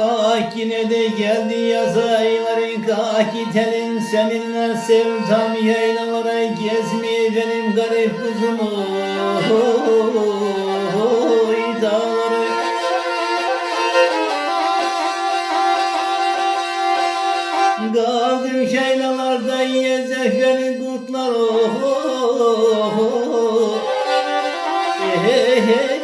ah de geldi yaz ayları Kakitelin seninle sevdam yaylalara gezmeye benim garip kuzum Oy dağları Kaldım şeylalarda yezek beni kurtlar oh, oh, oh. Hey, hey.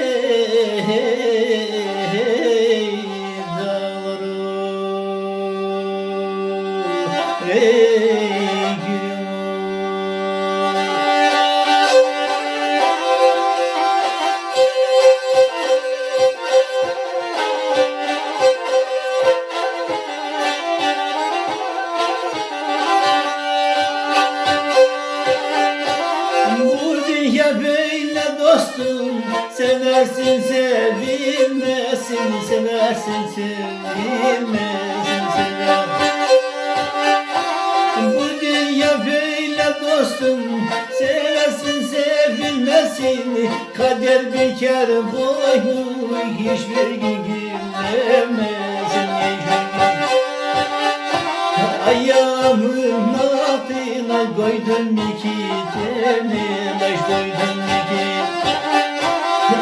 Dostum Seversin sevilmesin Seversin sevilmesin sever dostum Seversin sevilmesin. Kader bekar boyu Hiçbir gün Ayağımın altına koydum iki tane taş koydum iki.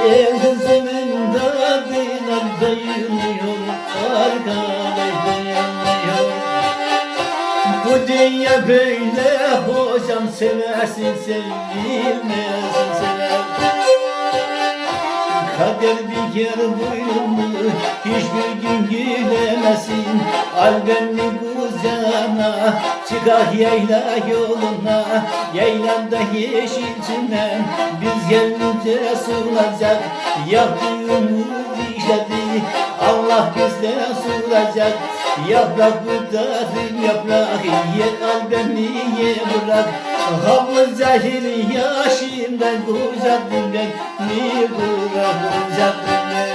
El kızımın tadına dayılıyor arkadaş Bu dünya böyle hocam seversin sevilmezsin seversin Kader bir kere boynumu hiçbir gün gülemesin. Al beni kucağına çıkar yayla yoluna. Yaylanda yeşil biz gelince sorulacak Yaptığımız işledi Allah bizden soracak Yaprak budarım yaprak ye al beni ye bırak Havlu cahil yaşından kucaktım ben Mi bırak kucaktım ben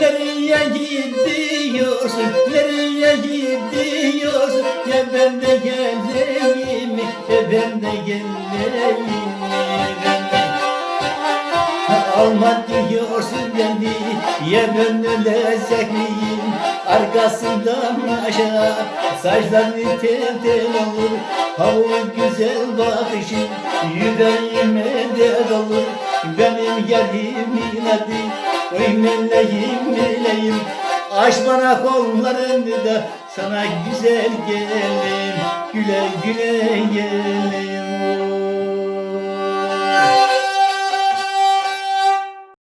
Nereye gidiyorsun? Nereye gidiyorsun? Ya ben de ben de geleyim? Ben de. Alma diyorsun beni Ya ben ölecek miyim Arkasından aşağı Saçlarını tel tel olur Havlu güzel bakışın Yüreğime dert olur Benim yarimin adı Oy meleğim meleğim. Aç bana kollarını da Sana güzel gelim güle güle geliyor.